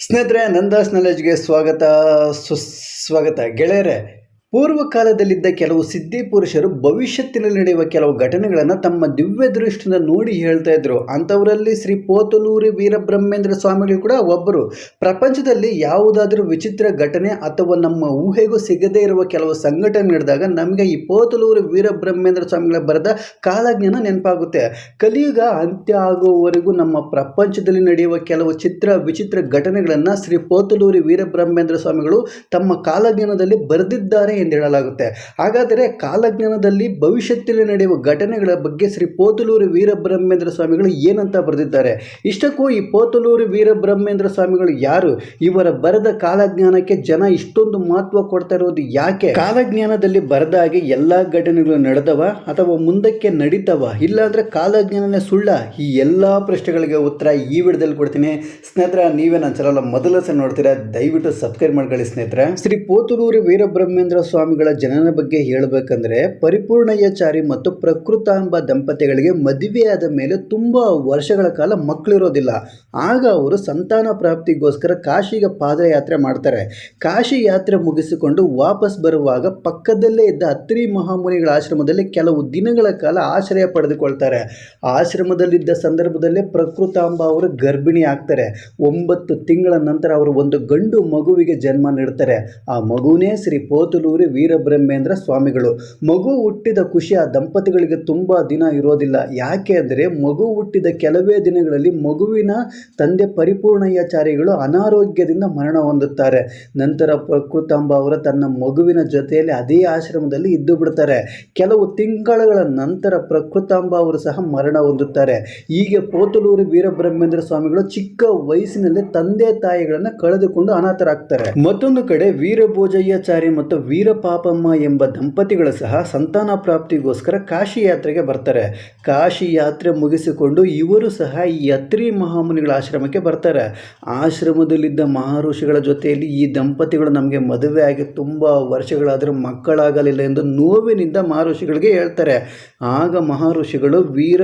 ಸ್ನೇಹಿತರೆ ನಂದಾಸ್ ನಾಲೆಜ್ಗೆ ಸ್ವಾಗತ. ಸುಸ್ವಾಗತ. ಗೆಳೆಯರೆ ಪೂರ್ವ ಕಾಲದಲ್ಲಿದ್ದ ಕೆಲವು ಸಿದ್ಧಿ ಪುರುಷರು ಭವಿಷ್ಯತ್ತಿನಲ್ಲಿ ನಡೆಯುವ ಕೆಲವು ಘಟನೆಗಳನ್ನು ತಮ್ಮ ದಿವ್ಯ ದೃಷ್ಟಿಯಿಂದ ನೋಡಿ ಹೇಳ್ತಾ ಇದ್ರು. ಅಂಥವರಲ್ಲಿ ಶ್ರೀ ಪೋತಲೂರಿ ವೀರಬ್ರಹ್ಮೇಂದ್ರ ಸ್ವಾಮಿಗಳು ಕೂಡ ಒಬ್ಬರು. ಪ್ರಪಂಚದಲ್ಲಿ ಯಾವುದಾದರೂ ವಿಚಿತ್ರ ಘಟನೆ ಅಥವಾ ನಮ್ಮ ಊಹೆಗೂ ಸಿಗದೇ ಇರುವ ಕೆಲವು ಸಂಘಟನೆ ನಡೆದಾಗ ನಮಗೆ ಈ ಪೋತಲೂರು ವೀರಬ್ರಹ್ಮೇಂದ್ರ ಸ್ವಾಮಿಗಳ ಬರೆದ ಕಾಲಜ್ಞಾನ ನೆನಪಾಗುತ್ತೆ. ಕಲಿಯುಗ ಅಂತ್ಯ ಆಗುವವರೆಗೂ ನಮ್ಮ ಪ್ರಪಂಚದಲ್ಲಿ ನಡೆಯುವ ಕೆಲವು ಚಿತ್ರ ವಿಚಿತ್ರ ಘಟನೆಗಳನ್ನು ಶ್ರೀ ಪೋತಲೂರಿ ವೀರಬ್ರಹ್ಮೇಂದ್ರ ಸ್ವಾಮಿಗಳು ತಮ್ಮ ಕಾಲಜ್ಞಾನದಲ್ಲಿ ಬರೆದಿದ್ದಾರೆ ಎಂದು ಹೇಳಲಾಗುತ್ತೆ. ಹಾಗಾದರೆ ಕಾಲಜ್ಞಾನದಲ್ಲಿ ಭವಿಷ್ಯದಲ್ಲಿ ನಡೆಯುವ ಘಟನೆಗಳ ಬಗ್ಗೆ ಶ್ರೀ ಪೋತಲೂರು ವೀರಬ್ರಹ್ಮೇಂದ್ರ ಸ್ವಾಮಿಗಳು ಏನಂತ ಬರೆದಿದ್ದಾರೆ? ಇಷ್ಟಕ್ಕೂ ಈ ಪೋತಲೂರು ವೀರಬ್ರಹ್ಮೇಂದ್ರ ಸ್ವಾಮಿಗಳು ಯಾರು? ಇವರ ಬರೆದ ಕಾಲಜ್ಞಾನಕ್ಕೆ ಜನ ಇಷ್ಟೊಂದು ಮಹತ್ವ ಕೊಡ್ತಾ ಇರೋದು ಯಾಕೆ? ಕಾಲಜ್ಞಾನದಲ್ಲಿ ಬರೆದ ಹಾಗೆ ಎಲ್ಲ ಘಟನೆಗಳು ನಡೆದವ ಅಥವಾ ಮುಂದಕ್ಕೆ ನಡೀತವ? ಇಲ್ಲಾಂದ್ರೆ ಕಾಲಜ್ಞಾನನೇ ಸುಳ್ಳ? ಈ ಎಲ್ಲ ಪ್ರಶ್ನೆಗಳಿಗೆ ಉತ್ತರ ಈ ವಿಡಿಯೋದಲ್ಲಿ ಕೊಡ್ತೀನಿ. ಸ್ನೇಹಿತರ, ನೀವೇ ನನ್ನ ಚಾನಲ್ ಮೊದಲ ಸಹ ನೋಡ್ತೀರಾ? ದಯವಿಟ್ಟು ಸಬ್ಸ್ಕ್ರೈಬ್ ಮಾಡ್ಕೊಳ್ಳಿ ಸ್ನೇಹಿತರೆ. ಶ್ರೀ ಪೋತಲೂರು ವೀರಬ್ರಹ್ಮೇಂದ್ರ ಸ್ವಾಮಿಗಳ ಜನನ ಬಗ್ಗೆ ಹೇಳಬೇಕಂದ್ರೆ ಪರಿಪೂರ್ಣಯ್ಯಾಚಾರಿ ಮತ್ತು ಪ್ರಕೃತಾಂಬ ದಂಪತಿಗಳಿಗೆ ಮದುವೆಯಾದ ಮೇಲೆ ತುಂಬ ವರ್ಷಗಳ ಕಾಲ ಮಕ್ಕಳಿರೋದಿಲ್ಲ. ಆಗ ಅವರು ಸಂತಾನ ಪ್ರಾಪ್ತಿಗೋಸ್ಕರ ಕಾಶಿಗೆ ಪಾದಯಾತ್ರೆ ಮಾಡ್ತಾರೆ. ಕಾಶಿ ಯಾತ್ರೆ ಮುಗಿಸಿಕೊಂಡು ವಾಪಸ್ ಬರುವಾಗ ಪಕ್ಕದಲ್ಲೇ ಇದ್ದ ಅತ್ರಿ ಮಹಾಮುನಿಗಳ ಆಶ್ರಮದಲ್ಲಿ ಕೆಲವು ದಿನಗಳ ಕಾಲ ಆಶ್ರಯ ಪಡೆದುಕೊಳ್ತಾರೆ. ಆಶ್ರಮದಲ್ಲಿದ್ದ ಸಂದರ್ಭದಲ್ಲೇ ಪ್ರಕೃತಾಂಬ ಅವರು ಗರ್ಭಿಣಿ ಆಗ್ತಾರೆ. ಒಂಬತ್ತು ತಿಂಗಳ ನಂತರ ಅವರು ಒಂದು ಗಂಡು ಮಗುವಿಗೆ ಜನ್ಮ ನೀಡ್ತಾರೆ. ಆ ಮಗುವೇ ಶ್ರೀ ಪೋತಲೂರಿ ವೀರಬ್ರಹ್ಮೇಂದ್ರ ಸ್ವಾಮಿಗಳು. ಮಗು ಹುಟ್ಟಿದ ಖುಷಿ ಆ ದಂಪತಿಗಳಿಗೆ ತುಂಬ ದಿನ ಇರೋದಿಲ್ಲ. ಯಾಕೆ ಅಂದರೆ ಮಗು ಹುಟ್ಟಿದ ಕೆಲವೇ ದಿನಗಳಲ್ಲಿ ಮಗುವಿನ ತಂದೆ ಪರಿಪೂರ್ಣಯ್ಯಾಚಾರಿಗಳು ಅನಾರೋಗ್ಯದಿಂದ ಮರಣ ಹೊಂದುತ್ತಾರೆ. ನಂತರ ಪ್ರಕೃತಾಂಬ ಅವರು ತನ್ನ ಮಗುವಿನ ಜೊತೆಯಲ್ಲಿ ಅದೇ ಆಶ್ರಮದಲ್ಲಿ ಇದ್ದು ಬಿಡ್ತಾರೆ. ಕೆಲವು ತಿಂಗಳುಗಳ ನಂತರ ಪ್ರಕೃತಾಂಬ ಅವರು ಸಹ ಮರಣ ಹೊಂದುತ್ತಾರೆ. ಹೀಗೆ ಪೋತಲೂರು ವೀರಬ್ರಹ್ಮೇಂದ್ರ ಸ್ವಾಮಿಗಳು ಚಿಕ್ಕ ವಯಸ್ಸಿನಲ್ಲಿ ತಂದೆ ತಾಯಿಗಳನ್ನು ಕಳೆದುಕೊಂಡು ಅನಾಥರಾಗ್ತಾರೆ. ಮತ್ತೊಂದು ಕಡೆ ವೀರಭೋಜಯ್ಯಾಚಾರಿ ಮತ್ತು ವೀರಪಾಪಮ್ಮ ಎಂಬ ದಂಪತಿಗಳು ಸಹ ಸಂತಾನ ಪ್ರಾಪ್ತಿಗೋಸ್ಕರ ಕಾಶಿ ಯಾತ್ರೆಗೆ ಬರ್ತಾರೆ. ಕಾಶಿ ಯಾತ್ರೆ ಮುಗಿಸಿಕೊಂಡು ಇವರು ಸಹ ಈ ಅತ್ರಿ ಮಹಾಮುನಿಗಳ ಆಶ್ರಮಕ್ಕೆ ಬರ್ತಾರೆ. ಆಶ್ರಮದಲ್ಲಿದ್ದ ಮಹಾಋಷಿಗಳ ಜೊತೆಯಲ್ಲಿ ಈ ದಂಪತಿಗಳು ನಮಗೆ ಮದುವೆ ಆಗಿ ತುಂಬ ವರ್ಷಗಳಾದರೂ ಮಕ್ಕಳಾಗಲಿಲ್ಲ ಎಂದು ನೋವಿನಿಂದ ಮಹಾಋಷಿಗಳಿಗೆ ಹೇಳ್ತಾರೆ. ಆಗ ಮಹಾಋಷಿಗಳು ವೀರ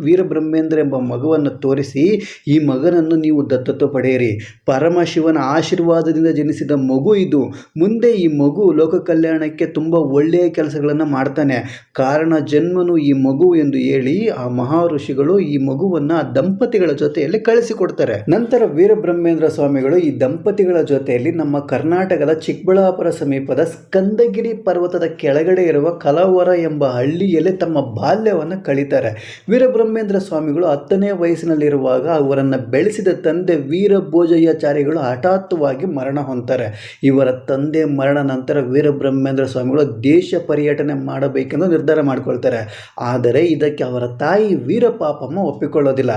ವೀರಬ್ರಹ್ಮೇಂದ್ರ ಎಂಬ ಮಗುವನ್ನು ತೋರಿಸಿ, ಈ ಮಗನನ್ನು ನೀವು ದತ್ತತ್ವ ಪಡೆಯಿರಿ. ಪರಮಶಿವನ ಆಶೀರ್ವಾದದಿಂದ ಜನಿಸಿದ ಮಗು ಇದು. ಮುಂದೆ ಈ ಮಗು ಲೋಕ ಕಲ್ಯಾಣಕ್ಕೆ ತುಂಬ ಒಳ್ಳೆಯ ಕೆಲಸಗಳನ್ನು ಮಾಡ್ತಾನೆ. ಕಾರಣ ಜನ್ಮನು ಈ ಮಗು ಎಂದು ಹೇಳಿ, ಆ ಮಹಾಋಷಿಗಳು ಈ ಮಗುವನ್ನು ದಂಪತಿಗಳ ಜೊತೆಯಲ್ಲಿ ಕಳಿಸಿಕೊಡ್ತಾರೆ. ನಂತರ ವೀರಬ್ರಹ್ಮೇಂದ್ರ ಸ್ವಾಮಿಗಳು ಈ ದಂಪತಿಗಳ ಜೊತೆಯಲ್ಲಿ ನಮ್ಮ ಕರ್ನಾಟಕದ ಚಿಕ್ಕಬಳ್ಳಾಪುರ ಸಮೀಪದ ಸ್ಕಂದಗಿರಿ ಪರ್ವತದ ಕೆಳಗಡೆ ಇರುವ ಕಲವರ ಎಂಬ ಹಳ್ಳಿಯಲ್ಲಿ ತಮ್ಮ ಬಾಲ್ಯವನ್ನು ಕಳೀತಾರೆ. ವೀರಬ್ರಹ್ಮೇಂದ್ರ ಸ್ವಾಮಿಗಳು ಹತ್ತನೇ ವಯಸ್ಸಿನಲ್ಲಿರುವಾಗ ಅವರನ್ನು ಬೆಳೆಸಿದ ತಂದೆ ವೀರಭೋಜಯ್ಯಾಚಾರ್ಯಗಳು ಹಠಾತ್ವಾಗಿ ಮರಣ ಹೊಂತಾರೆ ಇವರ ತಂದೆ ಮರಣ ನಂತರ ವೀರಬ್ರಹ್ಮೇಂದ್ರ ಸ್ವಾಮಿಗಳು ದೇಶ ಪರ್ಯಟನೆ ಮಾಡಬೇಕೆಂದು ನಿರ್ಧಾರ ಮಾಡಿಕೊಳ್ತಾರೆ. ಆದರೆ ಇದಕ್ಕೆ ಅವರ ತಾಯಿ ವೀರಪಾಪಮ್ಮ ಒಪ್ಪಿಕೊಳ್ಳೋದಿಲ್ಲ.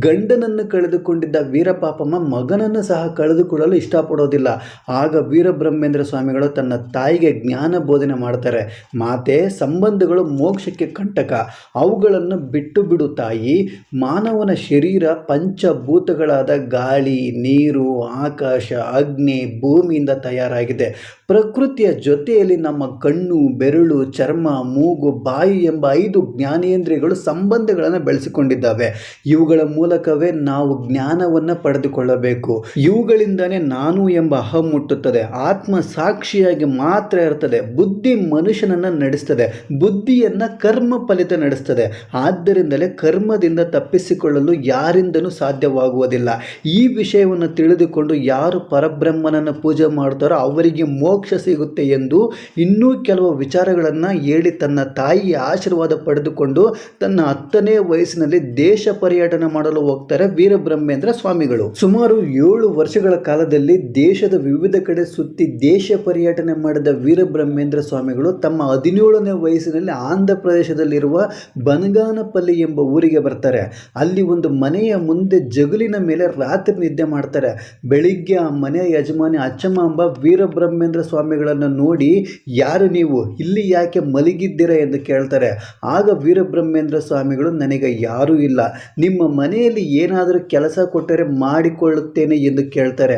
ಗಂಡನನ್ನು ಕಳೆದುಕೊಂಡಿದ್ದ ವೀರಪಾಪಮ್ಮ ಮಗನನ್ನು ಸಹ ಕಳೆದುಕೊಳ್ಳಲು ಇಷ್ಟಪಡೋದಿಲ್ಲ. ಆಗ ವೀರಬ್ರಹ್ಮೇಂದ್ರ ಸ್ವಾಮಿಗಳು ತನ್ನ ತಾಯಿಗೆ ಜ್ಞಾನ ಬೋಧನೆ ಮಾಡ್ತಾರೆ. ಮಾತೆ ಸಂಬಂಧಗಳು ಮೋಕ್ಷಕ್ಕೆ ಕಂಟಕ. ಅವುಗಳನ್ನು ಬಿಟ್ಟು ಬಿಡು ತಾಯಿ ಮಾನವನ ಶರೀರ ಪಂಚಭೂತಗಳಾದ ಗಾಳಿ ನೀರು ಆಕಾಶ ಅಗ್ನಿ ಭೂಮಿಯಿಂದ ತಯಾರಾಗಿದೆ. ಪ್ರಕೃತಿಯ ಜೊತೆಯಲ್ಲಿ ನಮ್ಮ ಕಣ್ಣು, ಬೆರಳು, ಚರ್ಮ, ಮೂಗು, ಬಾಯಿ ಎಂಬ ಐದು ಜ್ಞಾನೇಂದ್ರಿಯಗಳು ಸಂಬಂಧಗಳನ್ನು ಬೆಳೆಸಿಕೊಂಡಿದ್ದಾವೆ. ಇವುಗಳ ಮೂಲಕವೇ ನಾವು ಜ್ಞಾನವನ್ನು ಪಡೆದುಕೊಳ್ಳಬೇಕು. ಇವುಗಳಿಂದನೇ ನಾನು ಎಂಬ ಅಹಂ ಮುಟ್ಟುತ್ತದೆ. ಆತ್ಮ ಸಾಕ್ಷಿಯಾಗಿ ಮಾತ್ರ ಇರ್ತದೆ. ಬುದ್ಧಿ ಮನುಷ್ಯನನ್ನು ನಡೆಸ್ತದೆ. ಬುದ್ಧಿಯನ್ನು ಕರ್ಮ ಫಲಿತ ನಡೆಸ್ತದೆ. ಆದ್ದರಿಂದಲೇ ಕರ್ಮದಿಂದ ತಪ್ಪಿಸಿಕೊಳ್ಳಲು ಯಾರಿಂದನೂ ಸಾಧ್ಯವಾಗುವುದಿಲ್ಲ. ಈ ವಿಷಯವನ್ನು ತಿಳಿದುಕೊಂಡು ಯಾರು ಪರಬ್ರಹ್ಮನನ್ನು ಪೂಜೆ ಮಾಡ್ತಾರೋ ಅವರಿಗೆ ಮೋಕ್ಷ ಸಿಗುತ್ತೆ ಎಂದು ಇನ್ನೂ ಕೆಲವು ವಿಚಾರಗಳನ್ನು ಹೇಳಿ ತನ್ನ ತಾಯಿಯ ಆಶೀರ್ವಾದ ಪಡೆದುಕೊಂಡು ತನ್ನ ಹತ್ತನೇ ವಯಸ್ಸಿನಲ್ಲಿ ದೇಶ ಪರ್ಯಟನೆ ಮಾಡಲು ಹೋಗ್ತಾರೆ ವೀರಬ್ರಹ್ಮೇಂದ್ರ ಸ್ವಾಮಿಗಳು. ಸುಮಾರು ಏಳು ವರ್ಷಗಳ ಕಾಲದಲ್ಲಿ ದೇಶದ ವಿವಿಧ ಕಡೆ ಸುತ್ತಿ ದೇಶ ಪರ್ಯಟನೆ ಮಾಡಿದ ವೀರಬ್ರಹ್ಮೇಂದ್ರ ಸ್ವಾಮಿಗಳು ತಮ್ಮ ಹದಿನೇಳನೇ ವಯಸ್ಸಿನಲ್ಲಿ ಆಂಧ್ರ ಪ್ರದೇಶದಲ್ಲಿರುವ ಬನಗಾನಪಲ್ಲಿ ಎಂಬ ಊರಿಗೆ ಬರ್ತಾರೆ. ಅಲ್ಲಿ ಒಂದು ಮನೆಯ ಮುಂದೆ ಜಗುಲಿನ ಮೇಲೆ ರಾತ್ರಿ ನಿದ್ದೆ ಮಾಡ್ತಾರೆ. ಬೆಳಿಗ್ಗೆ ಆ ಮನೆಯ ಯಜಮಾನಿ ಅಚ್ಚಮಾಂಬ ವೀರಬ್ರಹ್ಮೇಂದ್ರ ಸ್ವಾಮಿಗಳನ್ನು ನೋಡಿ, ಯಾರು ನೀವು? ಇಲ್ಲಿ ಯಾಕೆ ಮಲಗಿದ್ದೀರಾ? ಎಂದು ಕೇಳ್ತಾರೆ. ಆಗ ವೀರಬ್ರಹ್ಮೇಂದ್ರ ಸ್ವಾಮಿಗಳು, ನನಗೆ ಯಾರೂ ಇಲ್ಲ. ನಿಮ್ಮ ಮನೆಯಲ್ಲಿ ಏನಾದರೂ ಕೆಲಸ ಕೊಟ್ಟರೆ ಮಾಡಿಕೊಳ್ಳುತ್ತೇನೆ ಎಂದು ಕೇಳ್ತಾರೆ.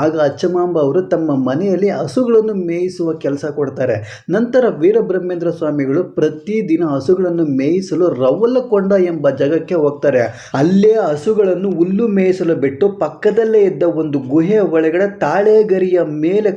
ಆಗ ಅಚ್ಚಮಾಂಬ ಅವರು ತಮ್ಮ ಮನೆಯಲ್ಲಿ ಹಸುಗಳನ್ನು ಮೇಯಿಸುವ ಕೆಲಸ ಕೊಡ್ತಾರೆ. ನಂತರ ವೀರಬ್ರಹ್ಮೇಂದ್ರ ಸ್ವಾಮಿಗಳು ಪ್ರತಿದಿನ ಹಸುಗಳನ್ನು ಮೇಯಿಸಲು ರವಲಕೊಂಡ ಎಂಬ ಜಾಗಕ್ಕೆ ಹೋಗ್ತಾರೆ. ಅಲ್ಲೇ ಹಸುಗಳನ್ನು ಹುಲ್ಲು ಮೇಯಿಸಲು ಬಿಟ್ಟು ಪಕ್ಕದಲ್ಲೇ ಇದ್ದ ಒಂದು ಗುಹೆಯ ಒಳಗಡೆ ತಾಳೆಗರಿಯ ಮೇಲೆ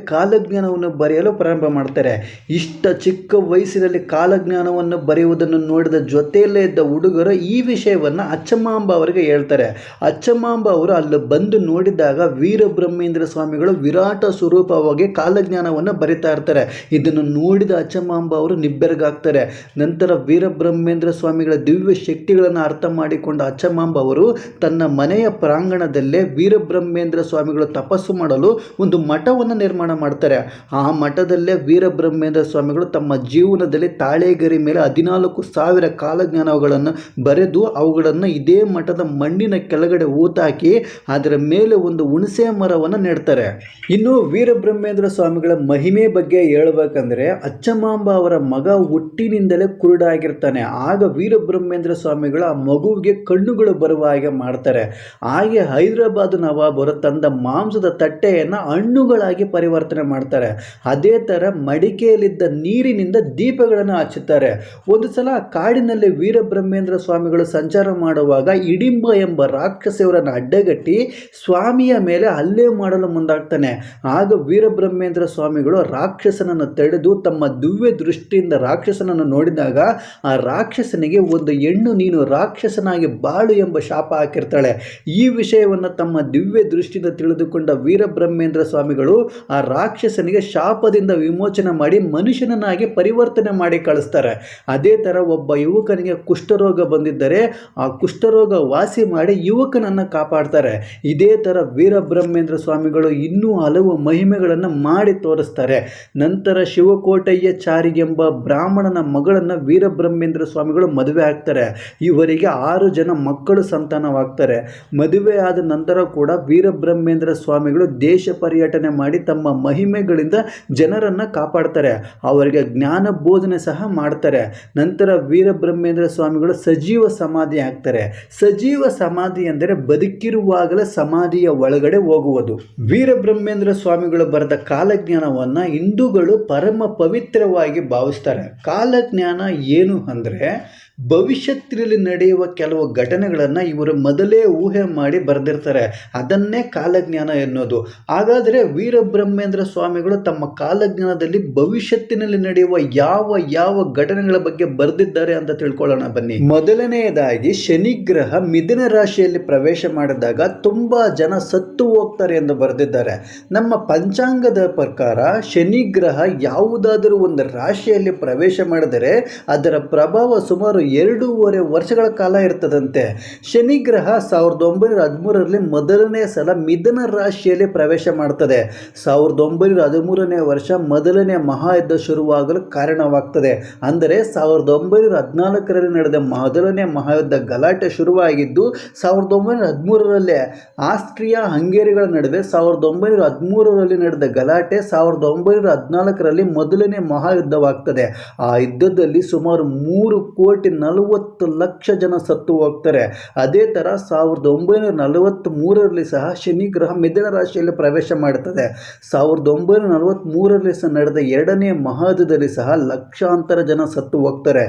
ಕಾಲಜ್ಞಾನವನ್ನು ಬರೆಯಲು ಪ್ರಾರಂಭ ಮಾಡ್ತಾರೆ. ಇಷ್ಟ ಚಿಕ್ಕ ವಯಸ್ಸಿನಲ್ಲಿ ಕಾಲಜ್ಞಾನವನ್ನು ಬರೆಯುವುದನ್ನು ನೋಡಿದ ಜೊತೆಯಲ್ಲೇ ಇದ್ದ ಹುಡುಗರು ಈ ವಿಷಯವನ್ನು ಅಚ್ಚಮಾಂಬ ಅವರಿಗೆ ಹೇಳ್ತಾರೆ. ಅಚ್ಚಮಾಂಬ ಅವರು ಅಲ್ಲಿ ಬಂದು ನೋಡಿದಾಗ ವೀರಬ್ರಹ್ಮೇಂದ್ರ ಸ್ವಾಮಿಗಳು ವಿರಾಟ ಸ್ವರೂಪವಾಗಿ ಕಾಲಜ್ಞಾನವನ್ನು ಬರಿತಾ ಇರ್ತಾರೆ. ಇದನ್ನು ನೋಡಿದ ಅಚ್ಚಮಾಂಬ ಅವರು ನಿಬ್ಬೆರಗಾಗ್ತಾರೆ. ನಂತರ ವೀರಬ್ರಹ್ಮೇಂದ್ರ ಸ್ವಾಮಿಗಳ ದಿವ್ಯ ಶಕ್ತಿಗಳನ್ನು ಅರ್ಥ ಮಾಡಿಕೊಂಡ ಅಚ್ಚಮಾಂಬ ಅವರು ತನ್ನ ಮನೆಯ ಪ್ರಾಂಗಣದಲ್ಲೇ ವೀರಬ್ರಹ್ಮೇಂದ್ರ ಸ್ವಾಮಿಗಳು ತಪಸ್ಸು ಮಾಡಲು ಒಂದು ಮಠವನ್ನು ನಿರ್ಮಾಣ ಮಾಡ್ತಾರೆ. ಆ ಮಠದಲ್ಲೇ ವೀರಬ್ರಹ್ಮೇಂದ್ರ ಸ್ವಾಮಿಗಳು ತಮ್ಮ ಜೀವನದಲ್ಲಿ ತಾಳೆಗರಿ ಮೇಲೆ ಹದಿನಾಲ್ಕು ಸಾವಿರ ಕಾಲಜ್ಞಾನಗಳನ್ನು ಬರೆದು ಅವುಗಳನ್ನು ಇದೇ ಮಠದ ಮಣ್ಣಿನ ಕೆಳಗಡೆ ಊತಾಕಿ ಅದರ ಮೇಲೆ ಒಂದು ಹುಣಸೆ ಮರವನ್ನು ನೆಡ್ತಾರೆ. ಇನ್ನು ವೀರಬ್ರಹ್ಮೇಂದ್ರ ಸ್ವಾಮಿಗಳ ಮಹಿಮೆ ಬಗ್ಗೆ ಹೇಳಬೇಕಂದ್ರೆ ಅಚ್ಚಮಾಂಬ ಅವರ ಮಗ ಹುಟ್ಟಿನಿಂದಲೇ ಕುರುಡಾಗಿರ್ತಾನೆ. ಆಗ ವೀರಬ್ರಹ್ಮೇಂದ್ರ ಸ್ವಾಮಿಗಳು ಆ ಮಗುವಿಗೆ ಕಣ್ಣುಗಳು ಬರುವ ಹಾಗೆ ಮಾಡ್ತಾರೆ. ಹಾಗೆ ಹೈದರಾಬಾದ್ ನವಾಬರು ತಂದ ಮಾಂಸದ ತಟ್ಟೆಯನ್ನು ಹಣ್ಣುಗಳಾಗಿ ಪರಿವರ್ತನೆ ಮಾಡ್ತಾರೆ. ಅದೇ ಥರ ಮಡಿಕೆಯಲ್ಲಿದ್ದ ನೀರಿನಿಂದ ದೀಪಗಳನ್ನು ಹಚ್ಚುತ್ತಾರೆ. ಒಂದು ಸಲ ಕಾಡಿನಲ್ಲಿ ವೀರಬ್ರಹ್ಮೇಂದ್ರ ಸ್ವಾಮಿಗಳು ಸಂಚಾರ ಮಾಡುವಾಗ ಇಡಿಂಬ ಎಂಬ ರಾಕ್ಷಸಿಯವರನ್ನು ಅಡ್ಡಗಟ್ಟಿ ಸ್ವಾಮಿಯ ಮೇಲೆ ಹಲ್ಲೆ ಮಾಡಲು ಮುಂದಾಗ್ತಾನೆ. ಆಗ ವೀರಬ್ರಹ್ಮೇಂದ್ರ ಸ್ವಾಮಿಗಳು ರಾಕ್ಷಸನನ್ನು ತಡೆದು ತಮ್ಮ ದಿವ್ಯ ದೃಷ್ಟಿಯಿಂದ ರಾಕ್ಷಸನನ್ನು ನೋಡಿದಾಗ ಆ ರಾಕ್ಷಸನಿಗೆ ಒಂದು ಹೆಣ್ಣು ನೀನು ರಾಕ್ಷಸನಾಗಿ ಬಾಳು ಎಂಬ ಶಾಪ ಹಾಕಿರ್ತಾಳೆ. ಈ ವಿಷಯವನ್ನು ತಮ್ಮ ದಿವ್ಯ ದೃಷ್ಟಿಯಿಂದ ತಿಳಿದುಕೊಂಡ ವೀರಬ್ರಹ್ಮೇಂದ್ರ ಸ್ವಾಮಿಗಳು ಆ ರಾಕ್ಷಸನಿಗೆ ಶಾಪದಿಂದ ವಿಮೋಚನೆ ಮಾಡಿ ಮನುಷ್ಯನನ್ನಾಗಿ ಪರಿವರ್ತನೆ ಮಾಡಿ ಕಳಿಸ್ತಾರೆ. ಅದೇ ಥರ ಒಬ್ಬ ಯುವಕನಿಗೆ ಕುಷ್ಠರೋಗ ಬಂದಿದ್ದರೆ ಆ ಕುಷ್ಠರೋಗ ವಾಸಿ ಮಾಡಿ ಯುವಕನನ್ನು ಕಾಪಾಡ್ತಾರೆ. ಇದೇ ಥರ ವೀರಬ್ರಹ್ಮೇಂದ್ರ ಸ್ವಾಮಿಗಳು ಇನ್ನೂ ಹಲವು ಮಹಿಮೆಗಳನ್ನು ಮಾಡಿ ತೋರಿಸ್ತಾರೆ. ನಂತರ ಶಿವಕೋಟಯ್ಯ ಚಾರಿ ಎಂಬ ಬ್ರಾಹ್ಮಣನ ಮಗಳನ್ನು ವೀರಬ್ರಹ್ಮೇಂದ್ರ ಸ್ವಾಮಿಗಳು ಮದುವೆ ಆಗ್ತಾರೆ. ಇವರಿಗೆ ಆರು ಜನ ಮಕ್ಕಳು ಸಂತಾನವಾಗ್ತಾರೆ. ಮದುವೆ ಆದ ನಂತರ ಕೂಡ ವೀರಬ್ರಹ್ಮೇಂದ್ರ ಸ್ವಾಮಿಗಳು ದೇಶ ಪರ್ಯಟನೆ ಮಾಡಿ ತಮ್ಮ ಮಹಿಮೆಗಳಿಂದ ಜನರನ್ನು ಕಾಪಾಡ್ತಾರೆ, ಅವರಿಗೆ ಜ್ಞಾನ ಬೋಧನೆ ಸಹ ಮಾಡ್ತಾರೆ. ನಂತರ ವೀರಬ್ರಹ್ಮೇಂದ್ರ ಸ್ವಾಮಿಗಳು ಸಜೀವ ಸಮಾಧಿ ಆಗ್ತಾರೆ. ಸಜೀವ ಸಮಾಧಿ ಅಂದರೆ ಬದುಕಿರುವಾಗಲೇ ಸಮಾಧಿಯ ಒಳಗಡೆ ಹೋಗುವುದು. ವೀರಬ್ರಹ್ಮೇಂದ್ರ ಸ್ವಾಮಿಗಳು ಬರೆದ ಕಾಲಜ್ಞಾನವನ್ನು ಹಿಂದೂಗಳು ಪರಮ ಪವಿತ್ರವಾಗಿ ಭಾವಿಸ್ತಾರೆ. ಕಾಲಜ್ಞಾನ ಏನು ಅಂದರೆ ಭವಿಷ್ಯತ್ತಿನಲ್ಲಿ ನಡೆಯುವ ಕೆಲವು ಘಟನೆಗಳನ್ನು ಇವರು ಮೊದಲೇ ಊಹೆ ಮಾಡಿ ಬರೆದಿರ್ತಾರೆ. ಅದನ್ನೇ ಕಾಲಜ್ಞಾನ ಎನ್ನುವುದು. ಹಾಗಾದರೆ ವೀರಬ್ರಹ್ಮೇಂದ್ರ ಸ್ವಾಮಿಗಳು ತಮ್ಮ ಕಾಲಜ್ಞಾನದಲ್ಲಿ ಭವಿಷ್ಯತ್ತಿನಲ್ಲಿ ನಡೆಯುವ ಯಾವ ಯಾವ ಘಟನೆಗಳ ಬಗ್ಗೆ ಬರೆದಿದ್ದಾರೆ ಅಂತ ತಿಳ್ಕೊಳ್ಳೋಣ ಬನ್ನಿ. ಮೊದಲನೆಯದಾಗಿ ಶನಿಗ್ರಹ ಮಿಥುನ ರಾಶಿಯಲ್ಲಿ ಪ್ರವೇಶ ಮಾಡಿದಾಗ ತುಂಬಾ ಜನ ಸತ್ತು ಹೋಗ್ತಾರೆ ಎಂದು ಬರೆದಿದ್ದಾರೆ. ನಮ್ಮ ಪಂಚಾಂಗದ ಪ್ರಕಾರ ಶನಿಗ್ರಹ ಯಾವುದಾದರೂ ಒಂದು ರಾಶಿಯಲ್ಲಿ ಪ್ರವೇಶ ಮಾಡಿದರೆ ಅದರ ಪ್ರಭಾವ ಸುಮಾರು ಎರಡೂವರೆ ವರ್ಷಗಳ ಕಾಲ ಇರ್ತದಂತೆ. ಶನಿಗ್ರಹ ಸಾವಿರದ ಒಂಬೈನೂರ ಹದಿಮೂರರಲ್ಲಿ ಮೊದಲನೇ ಸಲ ಮಿಥುನ ರಾಶಿಯಲ್ಲಿ ಪ್ರವೇಶ ಮಾಡ್ತದೆ. ಸಾವಿರದ ಒಂಬೈನೂರ ಹದಿಮೂರನೇ ವರ್ಷ ಮೊದಲನೇ ಮಹಾಯುದ್ಧ ಶುರುವಾಗಲು ಕಾರಣವಾಗ್ತದೆ. ಅಂದರೆ ಸಾವಿರದ ಒಂಬೈನೂರ ಹದಿನಾಲ್ಕರಲ್ಲಿ ನಡೆದ ಮೊದಲನೇ ಮಹಾಯುದ್ಧ ಗಲಾಟೆ ಶುರುವಾಗಿದ್ದು, ಸಾವಿರದ ಒಂಬೈನೂರ ಹದಿಮೂರರಲ್ಲೇ ಆಸ್ಟ್ರಿಯಾ ಹಂಗೇರಿಗಳ ನಡುವೆ ಸಾವಿರದ ಒಂಬೈನೂರ ಹದಿಮೂರರಲ್ಲಿ ನಡೆದ ಗಲಾಟೆ ಸಾವಿರದ ಒಂಬೈನೂರ ಹದಿನಾಲ್ಕರಲ್ಲಿ ಮೊದಲನೇ ಮಹಾಯುದ್ಧವಾಗ್ತದೆ ಆ ಯುದ್ಧದಲ್ಲಿ ಸುಮಾರು ಮೂರು ಕೋಟಿ ನಲವತ್ತು ಲಕ್ಷ ಜನ ಸತ್ತು ಹೋಗ್ತಾರೆ. ಅದೇ ಥರ ಸಾವಿರದ ಒಂಬೈನೂರ ನಲವತ್ತ್ ಮೂರರಲ್ಲಿ ಸಹ ಶನಿ ಗ್ರಹ ಮಿಥುನ ರಾಶಿಯಲ್ಲಿ ಪ್ರವೇಶ ಮಾಡುತ್ತದೆ. ಸಾವಿರದ ಒಂಬೈನೂರ ನಲವತ್ತ್ಮೂರರಲ್ಲಿ ಸಹ ನಡೆದ ಎರಡನೇ ಮಹಾದದಲ್ಲಿ ಸಹ ಲಕ್ಷಾಂತರ ಜನ ಸತ್ತು ಹೋಗ್ತಾರೆ.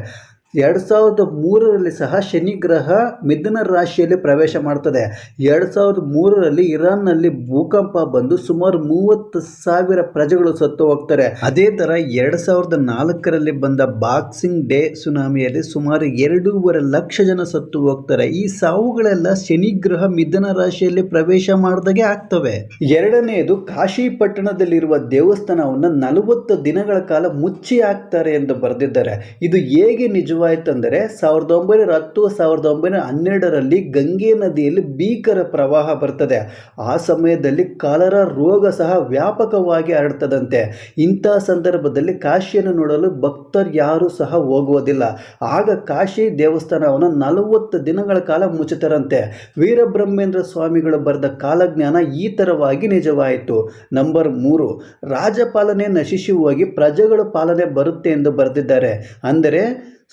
ಎರಡು ಸಾವಿರದ ಮೂರರಲ್ಲಿ ಸಹ ಶನಿ ಗ್ರಹ ಮಿಥುನ ರಾಶಿಯಲ್ಲಿ ಪ್ರವೇಶ ಮಾಡ್ತದೆ. ಎರಡು ಸಾವಿರದ ಮೂರರಲ್ಲಿ ಇರಾನ್ನಲ್ಲಿ ಭೂಕಂಪ ಬಂದು ಸುಮಾರು ಮೂವತ್ತು ಸಾವಿರ ಪ್ರಜೆಗಳು ಸತ್ತು ಹೋಗ್ತಾರೆ. ಅದೇ ಥರ ಎರಡು ಸಾವಿರದ ನಾಲ್ಕರಲ್ಲಿ ಬಂದ ಬಾಕ್ಸಿಂಗ್ ಡೇ ಸುನಾಮಿಯಲ್ಲಿ ಸುಮಾರು ಎರಡೂವರೆ ಲಕ್ಷ ಜನ ಸತ್ತು ಹೋಗ್ತಾರೆ. ಈ ಸಾವುಗಳೆಲ್ಲ ಶನಿ ಗ್ರಹ ಮಿಥುನ ರಾಶಿಯಲ್ಲಿ ಪ್ರವೇಶ ಮಾಡಿದಾಗೆ ಆಗ್ತವೆ. ಎರಡನೆಯದು ಕಾಶಿ ಪಟ್ಟಣದಲ್ಲಿರುವ ದೇವಸ್ಥಾನವನ್ನು ನಲವತ್ತು ದಿನಗಳ ಕಾಲ ಮುಚ್ಚಿ ಹಾಕ್ತಾರೆ ಎಂದು ಬರೆದಿದ್ದಾರೆ. ಇದು ಹೇಗೆ ನಿಜ ನಿಜವಾಯಿತಂದರೆ ಸಾವಿರದ ಒಂಬೈನೂರ ಹತ್ತು, ಸಾವಿರದ ಒಂಬೈನೂರ ಹನ್ನೆರಡರಲ್ಲಿ ಗಂಗೆ ನದಿಯಲ್ಲಿ ಭೀಕರ ಪ್ರವಾಹ ಬರ್ತದೆ. ಆ ಸಮಯದಲ್ಲಿ ಕಾಲರ ರೋಗ ಸಹ ವ್ಯಾಪಕವಾಗಿ ಹರಡ್ತದಂತೆ. ಇಂಥ ಸಂದರ್ಭದಲ್ಲಿ ಕಾಶಿಯನ್ನು ನೋಡಲು ಭಕ್ತರು ಯಾರೂ ಸಹ ಹೋಗುವುದಿಲ್ಲ. ಆಗ ಕಾಶಿ ದೇವಸ್ಥಾನವನ್ನು ನಲವತ್ತು ದಿನಗಳ ಕಾಲ ಮುಚ್ಚುತ್ತರಂತೆ. ವೀರಬ್ರಹ್ಮೇಂದ್ರ ಸ್ವಾಮಿಗಳು ಬರೆದ ಕಾಲಜ್ಞಾನ ಈ ಥರವಾಗಿ ನಿಜವಾಯಿತು. ನಂಬರ್ ಮೂರು, ರಾಜಪಾಲನೆ ನಶಿಸಿ ಹೋಗಿ ಪ್ರಜೆಗಳ ಪಾಲನೆ ಬರುತ್ತೆ ಎಂದು ಬರೆದಿದ್ದಾರೆ. ಅಂದರೆ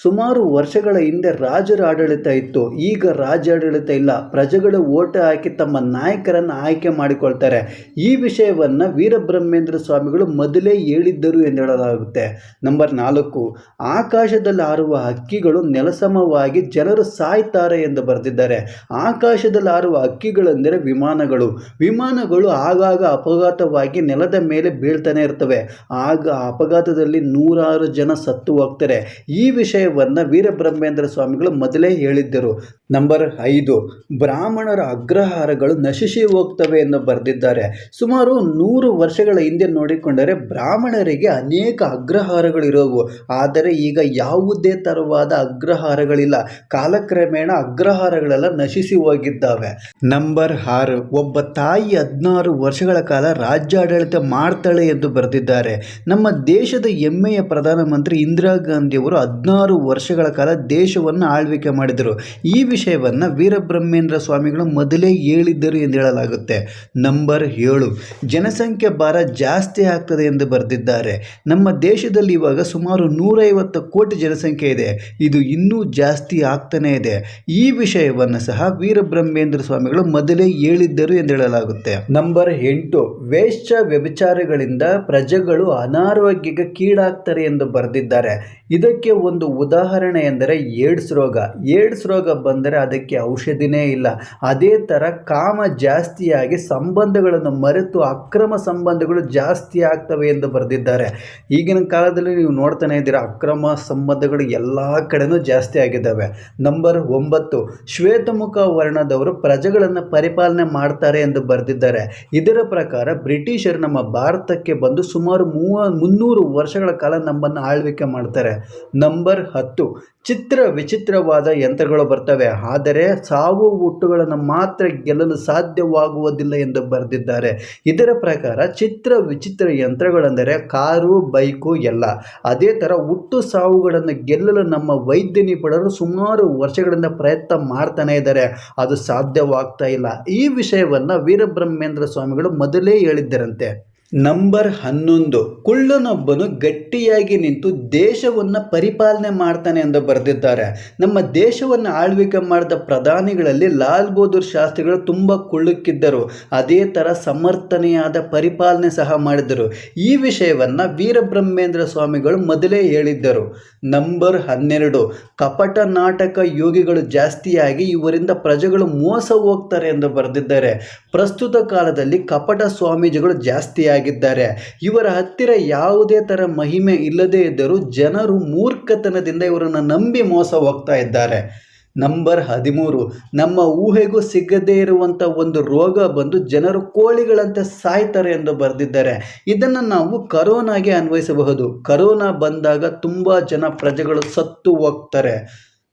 ಸುಮಾರು ವರ್ಷಗಳ ಹಿಂದೆ ರಾಜರ ಆಡಳಿತ ಇತ್ತು. ಈಗ ರಾಜ್ಯಾಡಳಿತ ಇಲ್ಲ. ಪ್ರಜೆಗಳು ಓಟ ಹಾಕಿ ತಮ್ಮ ನಾಯಕರನ್ನು ಆಯ್ಕೆ ಮಾಡಿಕೊಳ್ತಾರೆ. ಈ ವಿಷಯವನ್ನು ವೀರಬ್ರಹ್ಮೇಂದ್ರ ಸ್ವಾಮಿಗಳು ಮೊದಲೇ ಹೇಳಿದ್ದರು ಎಂದು ಹೇಳಲಾಗುತ್ತೆ. ನಂಬರ್ ನಾಲ್ಕು, ಆಕಾಶದಲ್ಲಿ ಹಾರುವ ಹಕ್ಕಿಗಳು ನೆಲಸಮವಾಗಿ ಜನರು ಸಾಯ್ತಾರೆ ಎಂದು ಬರೆದಿದ್ದಾರೆ. ಆಕಾಶದಲ್ಲಿ ಹಾರುವ ಹಕ್ಕಿಗಳೆಂದರೆ ವಿಮಾನಗಳು. ವಿಮಾನಗಳು ಆಗಾಗ ಅಪಘಾತವಾಗಿ ನೆಲದ ಮೇಲೆ ಬೀಳ್ತಾನೆ ಇರ್ತವೆ. ಆಗ ಅಪಘಾತದಲ್ಲಿ ನೂರಾರು ಜನ ಸತ್ತು ಹೋಗ್ತಾರೆ. ಈ ವಿಷಯವನ್ನು ವೀರಬ್ರಹ್ಮೇಂದ್ರ ಸ್ವಾಮಿಗಳು ಮೊದಲೇ ಹೇಳಿದ್ದರು. ನಂಬರ್ ಐದು, ಬ್ರಾಹ್ಮಣರ ಅಗ್ರಹಾರಗಳು ನಶಿಸಿ ಹೋಗ್ತವೆ ಎಂದು ಬರೆದಿದ್ದಾರೆ. ಸುಮಾರು ನೂರು ವರ್ಷಗಳ ಹಿಂದೆ ನೋಡಿಕೊಂಡರೆ ಬ್ರಾಹ್ಮಣರಿಗೆ ಅನೇಕ ಅಗ್ರಹಾರಗಳಿರೋವು. ಆದರೆ ಈಗ ಯಾವುದೇ ಥರವಾದ ಅಗ್ರಹಾರಗಳಿಲ್ಲ. ಕಾಲಕ್ರಮೇಣ ಅಗ್ರಹಾರಗಳೆಲ್ಲ ನಶಿಸಿ ಹೋಗಿದ್ದಾವೆ. ನಂಬರ್ ಆರು, ಒಬ್ಬ ತಾಯಿ ಹದಿನಾರು ವರ್ಷಗಳ ಕಾಲ ರಾಜ್ಯಾಡಳಿತ ಮಾಡ್ತಾಳೆ ಎಂದು ಬರೆದಿದ್ದಾರೆ. ನಮ್ಮ ದೇಶದ ಹೆಮ್ಮೆಯ ಪ್ರಧಾನಮಂತ್ರಿ ಇಂದಿರಾ ಗಾಂಧಿಯವರು ಹದಿನಾರು ವರ್ಷಗಳ ಕಾಲ ದೇಶವನ್ನು ಆಳ್ವಿಕೆ ಮಾಡಿದರು. ಈ ವಿಷಯವನ್ನು ವೀರಬ್ರಹ್ಮೇಂದ್ರ ಸ್ವಾಮಿಗಳು ಮೊದಲೇ ಹೇಳಿದ್ದರು ಎಂದು ಹೇಳಲಾಗುತ್ತೆ. ನಂಬರ್ ಏಳು. ಜನಸಂಖ್ಯೆ ಭಾರ ಜಾಸ್ತಿ ಆಗ್ತದೆ ಎಂದು ಬರೆದಿದ್ದಾರೆ. ನಮ್ಮ ದೇಶದಲ್ಲಿ ಇವಾಗ ಸುಮಾರು ನೂರೈವತ್ತು ಕೋಟಿ ಜನಸಂಖ್ಯೆ ಇದೆ. ಇದು ಇನ್ನೂ ಜಾಸ್ತಿ ಆಗ್ತಾನೇ ಇದೆ. ಈ ವಿಷಯವನ್ನು ಸಹ ವೀರಬ್ರಹ್ಮೇಂದ್ರ ಸ್ವಾಮಿಗಳು ಮೊದಲೇ ಹೇಳಿದ್ದರು ಎಂದು ಹೇಳಲಾಗುತ್ತೆ. ನಂಬರ್ ಎಂಟು. ವೇಶ್ಯ ವ್ಯಭಿಚಾರಗಳಿಂದ ಪ್ರಜೆಗಳು ಅನಾರೋಗ್ಯಕ್ಕೆ ಕೀಡಾಗ್ತಾರೆ ಎಂದು ಬರೆದಿದ್ದಾರೆ. ಇದಕ್ಕೆ ಒಂದು ಉದಾಹರಣೆ ಎಂದರೆ ಏಡ್ಸ್ ರೋಗ. ಏಡ್ಸ್ ರೋಗ ಬಂದರೆ ಅದಕ್ಕೆ ಔಷಧಿನೇ ಇಲ್ಲ. ಅದೇ ಥರ ಕಾಮ ಜಾಸ್ತಿಯಾಗಿ ಸಂಬಂಧಗಳನ್ನು ಮರೆತು ಅಕ್ರಮ ಸಂಬಂಧಗಳು ಜಾಸ್ತಿ ಆಗ್ತವೆ ಎಂದು ಬರೆದಿದ್ದಾರೆ. ಈಗಿನ ಕಾಲದಲ್ಲಿ ನೀವು ನೋಡ್ತಾನೆ ಇದ್ದೀರಾ, ಅಕ್ರಮ ಸಂಬಂಧಗಳು ಎಲ್ಲ ಕಡೆನೂ ಜಾಸ್ತಿ ಆಗಿದ್ದಾವೆ. ನಂಬರ್ ಒಂಬತ್ತು, ಶ್ವೇತಮುಖ ವರ್ಣದವರು ಪ್ರಜೆಗಳನ್ನು ಪರಿಪಾಲನೆ ಮಾಡ್ತಾರೆ ಎಂದು ಬರೆದಿದ್ದಾರೆ. ಇದರ ಪ್ರಕಾರ ಬ್ರಿಟಿಷರು ನಮ್ಮ ಭಾರತಕ್ಕೆ ಬಂದು ಸುಮಾರು ಮೂವ, ಮುನ್ನೂರು ವರ್ಷಗಳ ಕಾಲ ನಮ್ಮನ್ನು ಆಳ್ವಿಕೆ ಮಾಡ್ತಾರೆ. ನಂಬರ್ ಹತ್ತು. ಚಿತ್ರ ವಿಚಿತ್ರವಾದ ಯಂತ್ರಗಳು ಬರ್ತವೆ. ಆದರೆ ಸಾವು ಹುಟ್ಟುಗಳನ್ನು ಮಾತ್ರ ಗೆಲ್ಲಲು ಸಾಧ್ಯವಾಗುವುದಿಲ್ಲ ಎಂದು ಬರೆದಿದ್ದಾರೆ. ಇದರ ಪ್ರಕಾರ ಚಿತ್ರ ವಿಚಿತ್ರ ಯಂತ್ರಗಳೆಂದರೆ ಕಾರು, ಬೈಕು ಎಲ್ಲ. ಅದೇ ಥರ ಹುಟ್ಟು ಸಾವುಗಳನ್ನು ಗೆಲ್ಲಲು ನಮ್ಮ ವೈದ್ಯ ನಿಪುಣರು ಸುಮಾರು ವರ್ಷಗಳಿಂದ ಪ್ರಯತ್ನ ಮಾಡ್ತಾನೆ ಇದ್ದಾರೆ. ಅದು ಸಾಧ್ಯವಾಗ್ತಾ ಇಲ್ಲ. ಈ ವಿಷಯವನ್ನು ವೀರಬ್ರಹ್ಮೇಂದ್ರ ಸ್ವಾಮಿಗಳು ಮೊದಲೇ ಹೇಳಿದ್ದರಂತೆ. ನಂಬರ್ ಹನ್ನೊಂದು, ಕುಳ್ಳನೊಬ್ಬನು ಗಟ್ಟಿಯಾಗಿ ನಿಂತು ದೇಶವನ್ನು ಪರಿಪಾಲನೆ ಮಾಡ್ತಾನೆ ಎಂದು ಬರೆದಿದ್ದಾರೆ. ನಮ್ಮ ದೇಶವನ್ನು ಆಳ್ವಿಕೆ ಮಾಡಿದ ಪ್ರಧಾನಿಗಳಲ್ಲಿ ಲಾಲ್ ಬಹದ್ದೂರ್ ಶಾಸ್ತ್ರಿಗಳು ತುಂಬ ಕುಳ್ಳುಕ್ಕಿದ್ದರು. ಅದೇ ಥರ ಸಮರ್ಥನೆಯಾದ ಪರಿಪಾಲನೆ ಸಹ ಮಾಡಿದರು. ಈ ವಿಷಯವನ್ನು ವೀರಬ್ರಹ್ಮೇಂದ್ರ ಸ್ವಾಮಿಗಳು ಮೊದಲೇ ಹೇಳಿದ್ದರು. ನಂಬರ್ ಹನ್ನೆರಡು, ಕಪಟ ನಾಟಕ ಯೋಗಿಗಳು ಜಾಸ್ತಿಯಾಗಿ ಇವರಿಂದ ಪ್ರಜೆಗಳು ಮೋಸ ಹೋಗ್ತಾರೆ ಎಂದು ಬರೆದಿದ್ದಾರೆ. ಪ್ರಸ್ತುತ ಕಾಲದಲ್ಲಿ ಕಪಟ ಸ್ವಾಮೀಜಿಗಳು ಜಾಸ್ತಿಯಾಗಿದ್ದಾರೆ. ಇವರ ಹತ್ತಿರ ಯಾವುದೇ ಥರ ಮಹಿಮೆ ಇಲ್ಲದೇ ಇದ್ದರೂ ಜನರು ಮೂರ್ಖತನದಿಂದ ಇವರನ್ನು ನಂಬಿ ಮೋಸ ಹೋಗ್ತಾ ಇದ್ದಾರೆ. ನಂಬರ್ ಹದಿಮೂರು, ನಮ್ಮ ಊಹೆಗೂ ಸಿಗದೇ ಇರುವಂಥ ಒಂದು ರೋಗ ಬಂದು ಜನರು ಕೋಳಿಗಳಂತೆ ಸಾಯ್ತಾರೆ ಎಂದು ಬರೆದಿದ್ದಾರೆ. ಇದನ್ನು ನಾವು ಕರೋನಾಗೆ ಅನ್ವಯಿಸಬಹುದು. ಕರೋನಾ ಬಂದಾಗ ತುಂಬ ಜನ ಪ್ರಜೆಗಳು ಸತ್ತು ಹೋಗ್ತಾರೆ.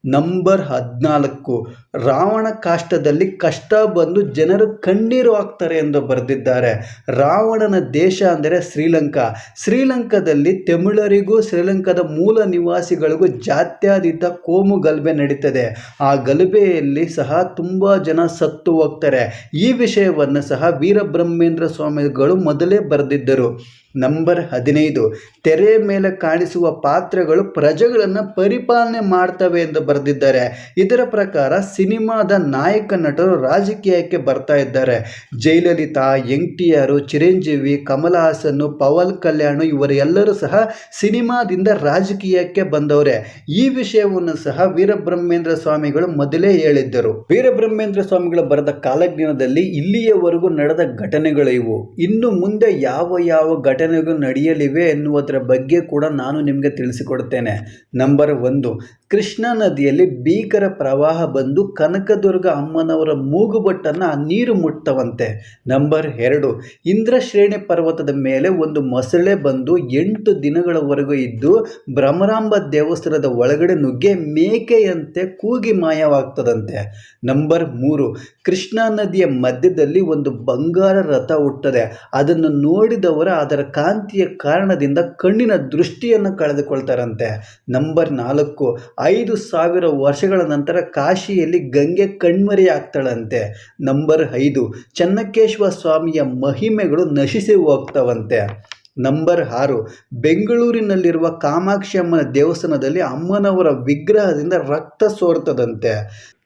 ನಂಬರ್ ಹದಿನಾಲ್ಕು. ರಾವಣ ಕಾಷ್ಟದಲ್ಲಿ ಕಷ್ಟ ಬಂದು ಜನರು ಕಣ್ಣೀರು ಹಾಕ್ತಾರೆ ಎಂದು ಬರೆದಿದ್ದಾರೆ. ರಾವಣನ ದೇಶ ಅಂದರೆ ಶ್ರೀಲಂಕಾ. ಶ್ರೀಲಂಕಾದಲ್ಲಿ ತಮಿಳರಿಗೂ ಶ್ರೀಲಂಕಾದ ಮೂಲ ನಿವಾಸಿಗಳಿಗೂ ಜಾತ್ಯತೀತ ಕೋಮು ಗಲಭೆ ನಡೀತದೆ. ಆ ಗಲಭೆಯಲ್ಲಿ ಸಹ ತುಂಬ ಜನ ಸತ್ತು ಹೋಗ್ತಾರೆ. ಈ ವಿಷಯವನ್ನು ಸಹ ವೀರಬ್ರಹ್ಮೇಂದ್ರ ಸ್ವಾಮಿಗಳು ಮೊದಲೇ ಬರೆದಿದ್ದರು. ನಂಬರ್ ಹದಿನೈದು. ತೆರೆ ಮೇಲೆ ಕಾಣಿಸುವ ಪಾತ್ರಗಳು ಪ್ರಜೆಗಳನ್ನು ಪರಿಪಾಲನೆ ಮಾಡ್ತವೆ ಎಂದು ಬರೆದಿದ್ದಾರೆ. ಇದರ ಪ್ರಕಾರ ಸಿನಿಮಾದ ನಾಯಕ ನಟರು ರಾಜಕೀಯಕ್ಕೆ ಬರ್ತಾ ಇದ್ದಾರೆ. Jayalalitha N T R Chiranjeevi Kamal Haasan Pawan Kalyan ಇವರೆಲ್ಲರೂ ಸಹ ಸಿನಿಮಾದಿಂದ ರಾಜಕೀಯಕ್ಕೆ ಬಂದವರೇ. ಈ ವಿಷಯವನ್ನು ಸಹ ವೀರಬ್ರಹ್ಮೇಂದ್ರ ಸ್ವಾಮಿಗಳು ಮೊದಲೇ ಹೇಳಿದ್ದರು. ವೀರಬ್ರಹ್ಮೇಂದ್ರ ಸ್ವಾಮಿಗಳು ಬರೆದ ಕಾಲಜ್ಞಾನದಲ್ಲಿ ಇಲ್ಲಿಯವರೆಗೂ ನಡೆದ ಘಟನೆಗಳು ಇವು ಇನ್ನು ಮುಂದೆ ಯಾವ ಯಾವ ಘಟನೆಗಳು ನಡೆಯಲಿವೆ ಎನ್ನುವುದರ ಬಗ್ಗೆ ಕೂಡ ನಾನು ನಿಮಗೆ ತಿಳಿಸಿಕೊಡ್ತೇನೆ. ನಂಬರ್ ಒಂದು. ಕೃಷ್ಣಾ ನದಿಯಲ್ಲಿ ಭೀಕರ ಪ್ರವಾಹ ಬಂದು ಕನಕದುರ್ಗ ಅಮ್ಮನವರ ಮೂಗುಬಟ್ಟನ್ನು ನೀರು ಮುಟ್ತವಂತೆ ನಂಬರ್ ಎರಡು, ಇಂದ್ರಶ್ರೇಣಿ ಪರ್ವತದ ಮೇಲೆ ಒಂದು ಮೊಸಳೆ ಬಂದು ಎಂಟು ದಿನಗಳವರೆಗೂ ಇದ್ದು ಭ್ರಮರಾಂಬ ದೇವಸ್ಥಾನದ ಒಳಗಡೆ ನುಗ್ಗೆ ಮೇಕೆಯಂತೆ ಕೂಗಿ ಮಾಯವಾಗ್ತದಂತೆ. ನಂಬರ್ ಮೂರು, ಕೃಷ್ಣಾ ನದಿಯ ಮಧ್ಯದಲ್ಲಿ ಒಂದು ಬಂಗಾರ ರಥ ಹುಟ್ಟದೆ, ಅದನ್ನು ನೋಡಿದವರ ಅದರ ಕಾಂತಿಯ ಕಾರಣದಿಂದ ಕಣ್ಣಿನ ದೃಷ್ಟಿಯನ್ನು ಕಳೆದುಕೊಳ್ತಾರಂತೆ. ನಂಬರ್ ನಾಲ್ಕು ಐದು ಸಾವಿರ ವರ್ಷಗಳ ನಂತರ ಕಾಶಿಯಲ್ಲಿ ಗಂಗೆ ಕಣ್ಮರೆಯಾಗ್ತಾಳಂತೆ. ನಂಬರ್ ಐದು, ಚೆನ್ನಕೇಶವ ಸ್ವಾಮಿಯ ಮಹಿಮೆಗಳು ನಶಿಸಿ ಹೋಗ್ತವಂತೆ. ನಂಬರ್ ಆರು, ಬೆಂಗಳೂರಿನಲ್ಲಿರುವ ಕಾಮಾಕ್ಷಿ ಅಮ್ಮನ ದೇವಸ್ಥಾನದಲ್ಲಿ ಅಮ್ಮನವರ ವಿಗ್ರಹದಿಂದ ರಕ್ತ ಸೋರ್ತದಂತೆ.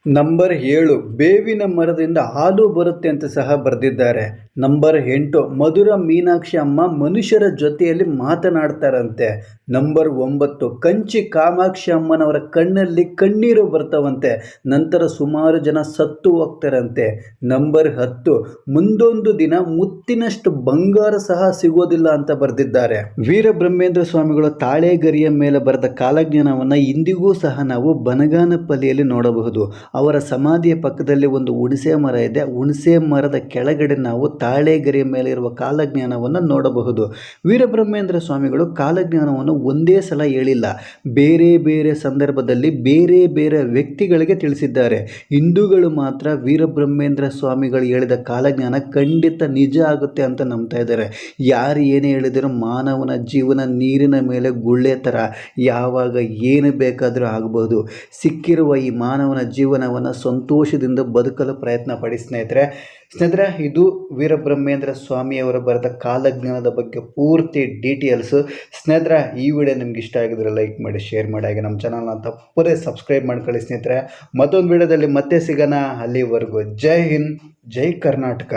ನಂಬರ್ ಏಳು, ಬೇವಿನ ಮರದಿಂದ ಹಾಲು ಬರುತ್ತೆ ಅಂತ ಸಹ ಬರೆದಿದ್ದಾರೆ. ನಂಬರ್ ಎಂಟು, ಮಧುರ ಮೀನಾಕ್ಷಿ ಅಮ್ಮ ಮನುಷ್ಯರ ಜೊತೆಯಲ್ಲಿ ಮಾತನಾಡ್ತಾರಂತೆ. ನಂಬರ್ ಒಂಬತ್ತು, ಕಂಚಿ ಕಾಮಾಕ್ಷಿ ಅಮ್ಮನವರ ಕಣ್ಣಲ್ಲಿ ಕಣ್ಣೀರು ಬರ್ತವಂತೆ. ನಂತರ ಸುಮಾರು ಜನ ಸತ್ತು ಹೋಗ್ತಾರಂತೆ. ನಂಬರ್ ಹತ್ತು, ಮುಂದೊಂದು ದಿನ ಮುತ್ತಿನಷ್ಟು ಬಂಗಾರ ಸಹ ಸಿಗೋದಿಲ್ಲ ಅಂತ ಬರೆದಿದ್ದಾರೆ. ವೀರಬ್ರಹ್ಮೇಂದ್ರ ಸ್ವಾಮಿಗಳು ತಾಳೆಗರಿಯ ಮೇಲೆ ಬರೆದ ಕಾಲಜ್ಞಾನವನ್ನು ಇಂದಿಗೂ ಸಹ ನಾವು ಬನಗಾನಪಲ್ಲಿಯಲ್ಲಿ ನೋಡಬಹುದು. ಅವರ ಸಮಾಧಿಯ ಪಕ್ಕದಲ್ಲಿ ಒಂದು ಹುಣಸೆ ಮರ ಇದೆ. ಹುಣಸೆ ಮರದ ಕೆಳಗಡೆ ನಾವು ತಾಳೆಗರಿಯ ಮೇಲೆ ಇರುವ ಕಾಲಜ್ಞಾನವನ್ನು ನೋಡಬಹುದು. ವೀರಬ್ರಹ್ಮೇಂದ್ರ ಸ್ವಾಮಿಗಳು ಕಾಲಜ್ಞಾನವನ್ನು ಒಂದೇ ಸಲ ಹೇಳಿಲ್ಲ. ಬೇರೆ ಬೇರೆ ಸಂದರ್ಭದಲ್ಲಿ ಬೇರೆ ಬೇರೆ ವ್ಯಕ್ತಿಗಳಿಗೆ ತಿಳಿಸಿದ್ದಾರೆ. ಹಿಂದೂಗಳು ಮಾತ್ರ ವೀರಬ್ರಹ್ಮೇಂದ್ರ ಸ್ವಾಮಿಗಳು ಹೇಳಿದ ಕಾಲಜ್ಞಾನ ಖಂಡಿತ ನಿಜ ಆಗುತ್ತೆ ಅಂತ ನಂಬ್ತಾ ಇದ್ದಾರೆ. ಯಾರು ಏನೇ ಹೇಳಿದರೂ ಮಾನವನ ಜೀವನ ನೀರಿನ ಮೇಲೆ ಗುಳ್ಳೆ ಥರ. ಯಾವಾಗ ಏನು ಬೇಕಾದರೂ ಆಗಬಹುದು ಸಿಕ್ಕಿರುವ ಈ ಮಾನವನ ಜೀವನವನ್ನು ಸಂತೋಷದಿಂದ ಬದುಕಲು ಪ್ರಯತ್ನ ಪಡಿ ಸ್ನೇಹಿತರೆ. ಸ್ನೇಹಿತರೆ, ಇದು ವೀರಬ್ರಹ್ಮೇಂದ್ರ ಸ್ವಾಮಿಯವರು ಬರೆದ ಕಾಲಜ್ಞಾನದ ಬಗ್ಗೆ ಪೂರ್ತಿ ಡೀಟೇಲ್ಸು. ಸ್ನೇಹಿತರೆ, ಈ ವಿಡಿಯೋ ನಿಮ್ಗೆ ಇಷ್ಟ ಆಗಿದ್ರೆ ಲೈಕ್ ಮಾಡಿ, ಶೇರ್ ಮಾಡಿ, ಹಾಗೆ ನಮ್ಮ ಚಾನಲ್ನ ತಪ್ಪದೇ ಸಬ್ಸ್ಕ್ರೈಬ್ ಮಾಡ್ಕೊಳ್ಳಿ ಸ್ನೇಹಿತರೆ. ಮತ್ತೊಂದು ವಿಡಿಯೋದಲ್ಲಿ ಮತ್ತೆ ಸಿಗೋಣ. ಅಲ್ಲಿವರೆಗೂ ಜೈ ಹಿಂದ್, ಜೈ ಕರ್ನಾಟಕ.